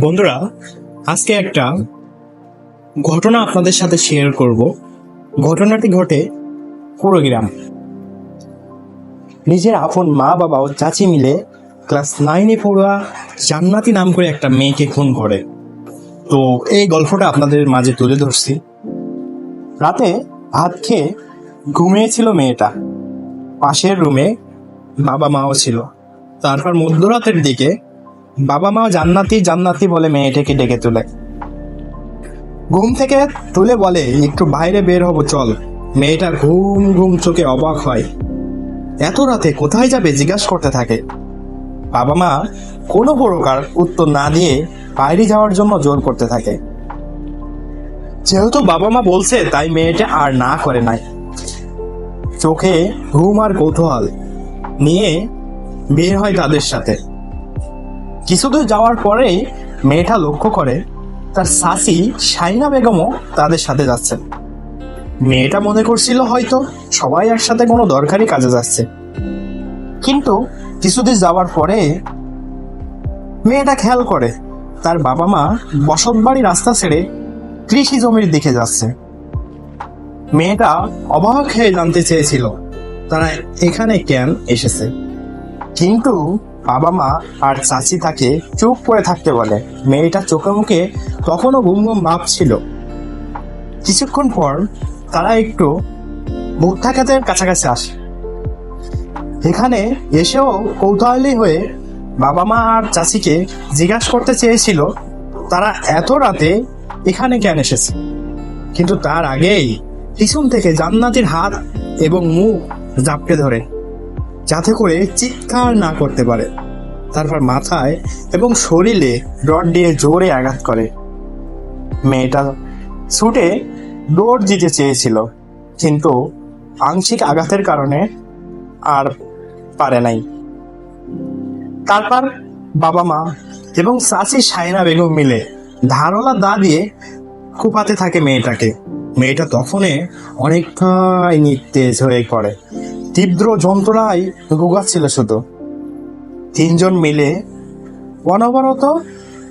বন্ধুরা, আজকে একটা ঘটনা আপনাদের সাথে শেয়ার করব। ঘটনাটি ঘটে কুড়োগ্রাম। নিজের আপন মা বাবা ও চাচি মিলে ক্লাস নাইনে পড়ুয়া জান্নাতি নাম করে একটা মেয়েকে খুন করে। তো এই গল্পটা আপনাদের মাঝে তুলে ধরছি। রাতে ভাত খেয়ে ঘুমিয়েছিল মেয়েটা। পাশের রুমে বাবা মাও ছিল। তারপর মধ্যরাতের দিকে বাবা মা জান্নাতি জান্নাতি বলে মেয়েটাকে ডেকে তোলে। ঘুম থেকে তুলে বলে, একটু বাইরে বের হব, চল। মেয়েটা ঘুম ঘুম চোখে অবাক হয়। এত রাতে কোথায় যাবে জিজ্ঞাসা করতে থাকে। বাবা মা কোনো প্রকার উত্তর না দিয়ে বাইরে যাওয়ার জন্য জোর করতে থাকে। যেহেতু বাবা মা বলছে, তাই মেয়েটা আর না করে নাই। চোখে ঘুম আর কৌতূহল নিয়ে বের হয় তাদের সাথে। কিছুদূর যাওয়ার পরেই মেয়েটা লক্ষ্য করে তার সাসি শাইনা বেগমও তাদের সাথে যাচ্ছেন মেয়েটা মনে করছিল হয়তো সবাই একসাথে কোনো দরকারি কাজে যাচ্ছে। কিন্তু কিছুদিন যাওয়ার পরে মেয়েটা খেয়াল করে তার বাবা মা বসত বাড়ি রাস্তা ছেড়ে কৃষি জমির দিকে যাচ্ছে। মেয়েটা অবাক হয়ে জানতে চেয়েছিল, তারা এখানে কেন এসেছে? কিন্তু বাবা মা আর চাচি তাকে চুপ করে থাকতে বলে। মেয়েটা চোখে মুখে তখনও ঘুম ঘুম ভাব ছিল কিছুক্ষণ পর তারা একটু ভুট্টা ক্ষেতের কাছাকাছি আসে। এখানে এসেও কৌতূহলী হয়ে বাবা মা আর চাচিকে জিজ্ঞাসা করতে চেয়েছিল, তারা এত রাতে এখানে কেন এসেছে? কিন্তু তার আগেই পিছন থেকে জান্নাতির হাত এবং মুখ জাপটে ধরে। যাতে করে চিৎকার না করতে পারে। তারপর মাথায় এবং শরীরে রড দিয়ে জোরে আঘাত করে। মেয়েটা ছুটে দৌড় দিতে চেয়েছিল, কিন্তু আংশিক আঘাতের কারণে আর পারে নাই। তারপর বাবা মা এবং চাচি সাইনা বেগম মিলে ধারলা দা দিয়ে কুপাতে থাকে মেয়েটাকে। মেয়েটা তখনই অনেকটাই নিস্তেজ হয়ে পড়ে। তীব্র যন্ত্রণায় গুগাচ্ছিল শুধু। তিনজন মিলে অনবরত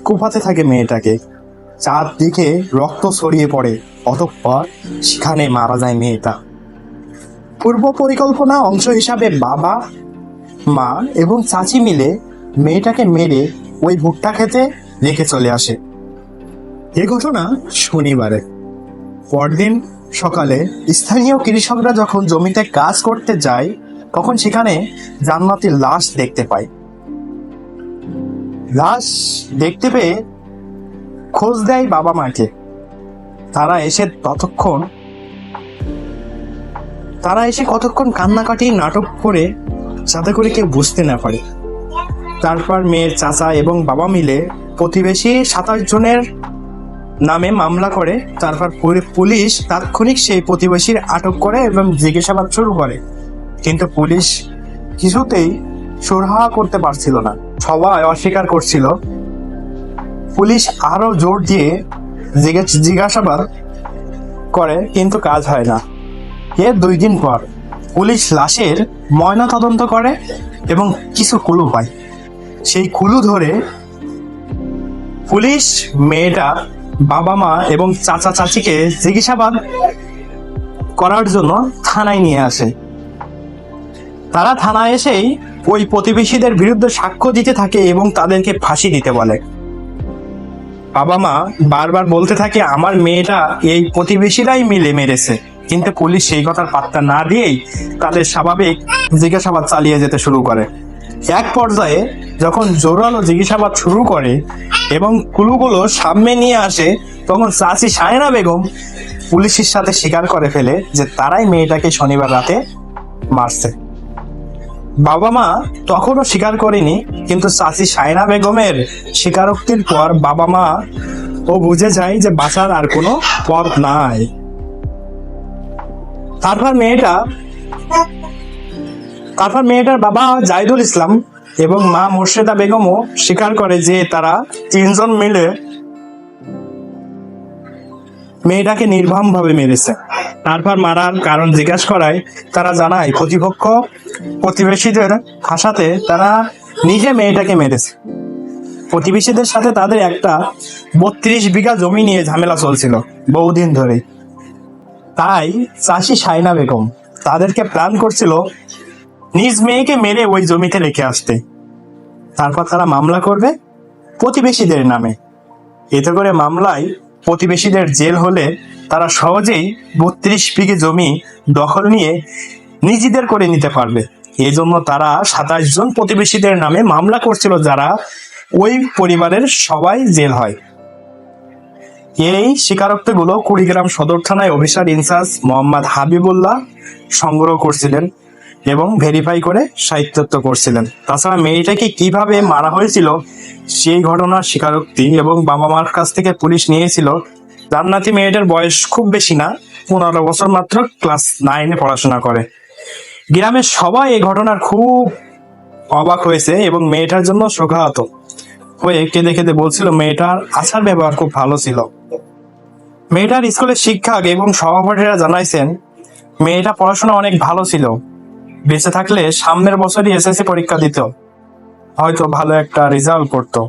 কুপাতে থাকে মেয়েটাকে। চারদিকে রক্ত ছড়িয়ে পড়ে, অতঃপর সেখানে মারা যায় মেয়েটা। পূর্ব পরিকল্পনা অংশ হিসাবে বাবা, মা এবং চাচি মিলে মেয়েটাকে মেরে ওই ভুট্টা খেতে রেখে চলে আসে। এ ঘটনা শনিবারে। পরদিন সকালে স্থানীয় কৃষকরা যখন জমিতে কাজ করতে যায়, তখন সেখানে জান্নাতির লাশ দেখতে পায়। লাশ দেখতে পেয়ে খোঁজ দেয় বাবা মাকে। তারা এসে ততক্ষণ, তারা এসে কতক্ষণ কান্নাকাটি নাটক করে যাতে করে কেউ বুঝতে না পারে। তারপর মেয়ের চাচা এবং বাবা মিলে প্রতিবেশী সাতাশ জনের নামে মামলা করে, তারপর পুলিশ তাৎক্ষণিক সেই প্রতিবেশীর আটক করে এবং জিজ্ঞাসাবাদ শুরু করে। কিন্তু পুলিশ কিছুতেই সুরাহা করতে পারছিল না, সবাই অস্বীকার করছিল। পুলিশ আরও জোর দিয়ে জিজ্ঞাস- জিজ্ঞাসাবাদ করে, কিন্তু কাজ হয় না। এর দুই দিন পর পুলিশ লাশের ময়না তদন্ত করে এবং কিছু কুলু পায়। সেই কুলু ধরে পুলিশ মেয়েটা বাবা মা এবং চাচা চাচিকে জিজ্ঞাসাবাদ করার জন্য থানায় নিয়ে আসে। তারা থানায় এসেই ওই প্রতিবেশীদের বিরুদ্ধে সাক্ষ্য দিতে থাকে এবং তাদেরকে ফাঁসি দিতে বলে। বাবা মা বারবার বলতে থাকে, আমার মেয়েটা এই প্রতিবেশীরাই মিলে মেরেছে। কিন্তু পুলিশ সেই কথার পাত্তা না দিয়েই তাদের স্বাভাবিক জিজ্ঞাসাবাদ চালিয়ে যেতে শুরু করে। এক পর্যায়ে যখন জোরালো জিজ্ঞাসাবাদ শুরু করে এবং কুলুগুলো সামনে নিয়ে আসে, তখন চাষি সায়না বেগম পুলিশের সাথে স্বীকার করে ফেলে যে তারাই মেয়েটাকে শনিবার রাতে মারছে। বাবা মা তখনও স্বীকার করেনি, কিন্তু চাষি সায়না বেগমের স্বীকারোক্তির পর বাবা মা ও বুঝে যায় যে বাঁচার আর কোনো পথ নাই। তারপর মেয়েটা তারপর মেয়েটার বাবা জাহিদুল ইসলাম এবং মা মোর্শেদা বেগমও স্বীকার করে যে তারা তিনজন মিলে মেয়েটাকে নির্মমভাবে মেরেছে। তারপর মারার কারণ জিজ্ঞাসা করায়, তারা জানায়, প্রতিপক্ষ প্রতিবেশীদের ভাষাতে তারা নিজে মেয়েটাকে মেরেছে। প্রতিবেশীদের সাথে তাদের একটা বত্রিশ বিঘা জমি নিয়ে ঝামেলা চলছিল বহুদিন ধরে তাই চাষি সাইনা বেগম তাদেরকে প্ল্যান করছিল নিজ মেয়েকে মেরে ওই জমিতে রেখে আসতে। তারপর তারা মামলা করবে প্রতিবেশীদের নামে। এতে করে মামলায় প্রতিবেশীদের জেল হলে তারা সহজেই বত্রিশ বিঘে জমি দখল নিয়ে নিজেদের করে নিতে পারবে। এই জন্য তারা সাতাশ জন প্রতিবেশীদের নামে মামলা করছিল যারা ওই পরিবারের সবাই জেল হয়। এই স্বীকারোক্তিগুলো কুড়িগ্রাম সদর থানায় অফিসার ইনচার্জ মোহাম্মদ হাবিবুল্লাহ সংগ্রহ করছিলেন। এবং ভেরিফাই করে সাহিত্যত্ব করছিলেন। তাছাড়া মেয়েটাকে কীভাবে মারা হয়েছিল সেই ঘটনার স্বীকারোক্তি এবং বাবা মার কাছ থেকে পুলিশ নিয়েছিল, জান্নাতি মেয়েটার বয়স খুব বেশি না, পনেরো বছর মাত্র ক্লাস নাইনে পড়াশোনা করে। গ্রামের সবাই এই ঘটনার খুব অবাক হয়েছে এবং মেয়েটার জন্য শোকাহত হয়ে কেঁদে কেঁদে বলছিল, মেয়েটার আচার ব্যবহার খুব ভালো ছিল। মেয়েটার স্কুলের শিক্ষক এবং সভাপতিরা জানাইছেন মেয়েটা পড়াশোনা অনেক ভালো ছিল। বেঁচে থাকলে সামনের বছরই এসএসসি পরীক্ষা দিত। হয়তো ভালো একটা রেজাল্ট করতো।